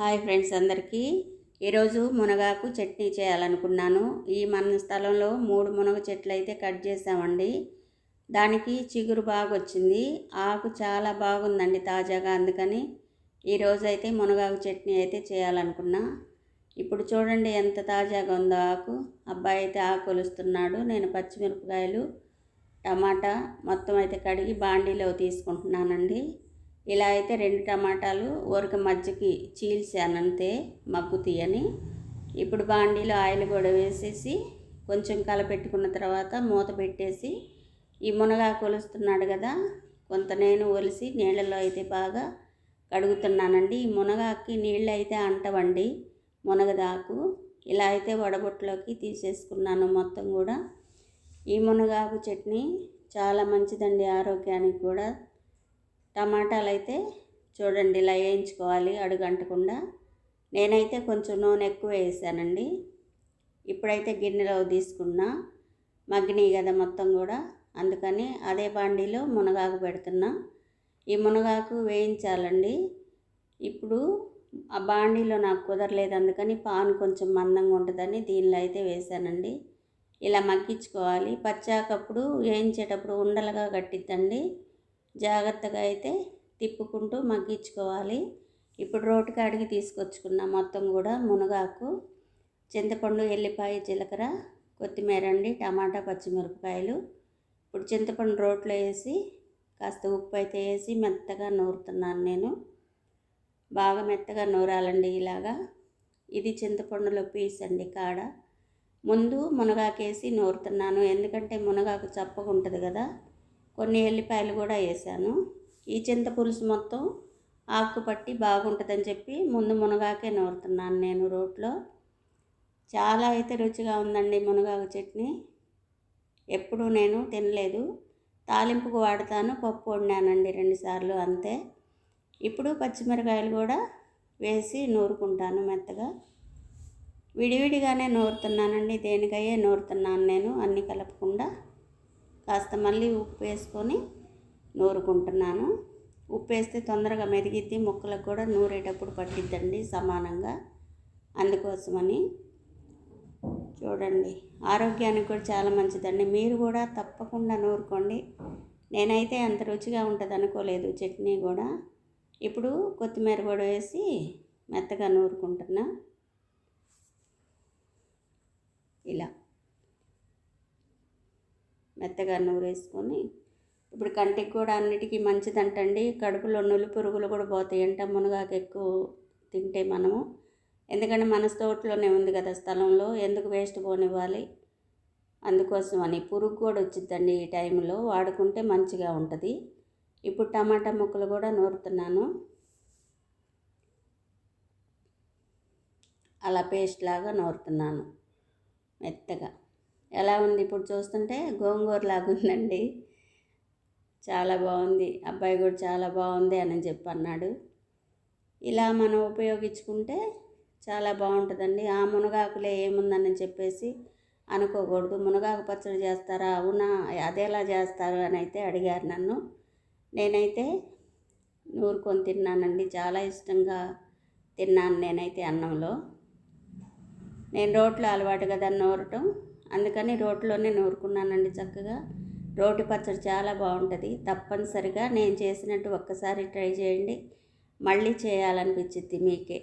Hi friends అందరికీ. ఈరోజు మునగాకు చట్నీ చేయాలనుకున్నాను. ఈ మన స్థలంలో మూడు మునగ చెట్లు అయితే కట్ చేసామండి. దానికి చిగురు బాగా వచ్చింది ఆకు చాలా బాగుందండి తాజాగా అందుకని ఈరోజు అయితే మునగాకు చట్నీ అయితే చేయాలనుకున్నా. ఇప్పుడు చూడండి ఎంత తాజాగా ఉందో ఆకు. అబ్బాయి అయితే ఆకు కొలుస్తున్నాడు నేను పచ్చిమిరపకాయలు టమాటా మొత్తం అయితే కడిగి బాండీలో తీసుకుంటున్నానండి. ఇలా అయితే రెండు టమాటాలు ఊరక మధ్యకి చీల్చానంతే మగ్గు తీయని. ఇప్పుడు బాండీలో ఆయిల్ కూడా వేసేసి కొంచెం కలపెట్టుకున్న తర్వాత మూత పెట్టేసి ఈ మునగా కొలుస్తున్నాడు కదా కొంత నేను ఒలిసి నీళ్ళలో అయితే బాగా కడుగుతున్నానండి. ఈ మునగాకి నీళ్ళు అయితే అంటవండి మునగదాకు. ఇలా అయితే వడబొట్టులోకి తీసేసుకున్నాను మొత్తం కూడా. ఈ మునగాకు చట్నీ చాలా మంచిదండి ఆరోగ్యానికి కూడా. టమాటాలు అయితే చూడండి ఇలా వేయించుకోవాలి అడుగంటకుండా. నేనైతే కొంచెం నూనె ఎక్కువ వేసానండి. ఇప్పుడైతే గిన్నెలో తీసుకున్నా. మగ్గినాయి కదా మొత్తం కూడా. అందుకని అదే బాండీలో మునగాకు పెడుతున్నా. ఈ మునగాకు వేయించాలండి. ఇప్పుడు ఆ బాండీలో నాకు కుదరలేదు. అందుకని పాన్ కొంచెం మందంగా ఉంటుందని దీనిలో అయితే వేసానండి. ఇలా మగ్గించుకోవాలి. పచ్చాకప్పుడు వేయించేటప్పుడు ఉండలుగా కట్టిద్దండి. జాగ్రత్తగా అయితే తిప్పుకుంటూ మగ్గించుకోవాలి. ఇప్పుడు రోటి కాడికి తీసుకొచ్చుకున్న మొత్తం కూడా మునగాకు చింతపండు ఎల్లిపాయ జీలకర్ర కొత్తిమీర అండి టమాటా పచ్చిమిరపకాయలు. ఇప్పుడు చింతపండు రోట్లో వేసి కాస్త ఉప్పు అయితే వేసి మెత్తగా నూరుతున్నాను నేను. బాగా మెత్తగా నూరాలండి ఇలాగా. ఇది చింతపండులో పీస్ అండి కాడ. ముందు మునగాకేసి నూరుతున్నాను. ఎందుకంటే మునగాకు చప్పగా ఉంటుంది కదా. కొన్ని ఎల్లిపాయలు కూడా వేసాను. ఈ చింత పులుసు మొత్తం ఆకు పట్టి బాగుంటుందని చెప్పి ముందు మునగాకే నూరుతున్నాను నేను రోట్లో. చాలా అయితే రుచిగా ఉందండి మునగాకు చట్నీ. ఎప్పుడూ నేను తినలేదు. తాలింపుకు వాడతాను పప్పు వండానండి రెండుసార్లు అంతే. ఇప్పుడు పచ్చిమిరకాయలు కూడా వేసి నూరుకుంటాను మెత్తగా. విడివిడిగానే నూరుతున్నానండి దేనికయ్యే నూరుతున్నాను నేను అన్నీ కలపకుండా. కాస్త మళ్ళీ ఉప్పు వేసుకొని నూరుకుంటున్నాను. ఉప్పు వేస్తే తొందరగా మెదిగిద్ది ముక్కలకు కూడా నూరేటప్పుడు పట్టిద్దండి సమానంగా. అందుకోసమని చూడండి ఆరోగ్యానికి కూడా చాలా మంచిదండి. మీరు కూడా తప్పకుండా నూరుకోండి. నేనైతే అంత రుచిగా ఉంటుంది అనుకోలేదు చట్నీ కూడా. ఇప్పుడు కొత్తిమీర కూడా వేసి మెత్తగా నూరుకుంటున్నా. ఇలా. మెత్తగా నూరేసుకొని ఇప్పుడు కంటికి కూడా అన్నిటికీ మంచిదంటండి. కడుపులో నులి పురుగులు కూడా పోతాయి అంట మునగాకు ఎక్కువ తింటే మనము. ఎందుకంటే మన తోటలోనే ఉంది కదా స్థలంలో ఎందుకు వేస్ట్ పోనివ్వాలి? అందుకోసం అని పురుగు కూడా వచ్చిద్దండి ఈ టైంలో. వాడుకుంటే మంచిగా ఉంటుంది. ఇప్పుడు టమాటా ముక్కలు కూడా నూరుతున్నాను. అలా పేస్ట్ లాగా నూరుతున్నాను మెత్తగా. ఎలా ఉంది? ఇప్పుడు చూస్తుంటే గోంగూర లాగా ఉందండి. చాలా బాగుంది. అబ్బాయి కూడా చాలా బాగుంది అని చెప్పి అన్నాడు ఇలా మనం ఉపయోగించుకుంటే చాలా బాగుంటుందండి. ఆ మునగాకులే ఏముందని చెప్పేసి అనుకోకూడదు. మునగాకు పచ్చడి చేస్తారా? అవునా? అదేలా చేస్తారు? అని అయితే అడిగారు నన్ను. నేనైతే నూరుకొని తిన్నానండి. చాలా ఇష్టంగా తిన్నాను నేనైతే అన్నంలో. నేను రోట్లో అలవాటు కదా నూరటం. అందుకని రోడ్లోనే నూరుకున్నానండి చక్కగా. రోటి పచ్చడి చాలా బాగుంటుంది. తప్పనిసరిగా నేను చేసినట్టు ఒక్కసారి ట్రై చేయండి. మళ్ళీ చేయాలనిపించింది మీకే.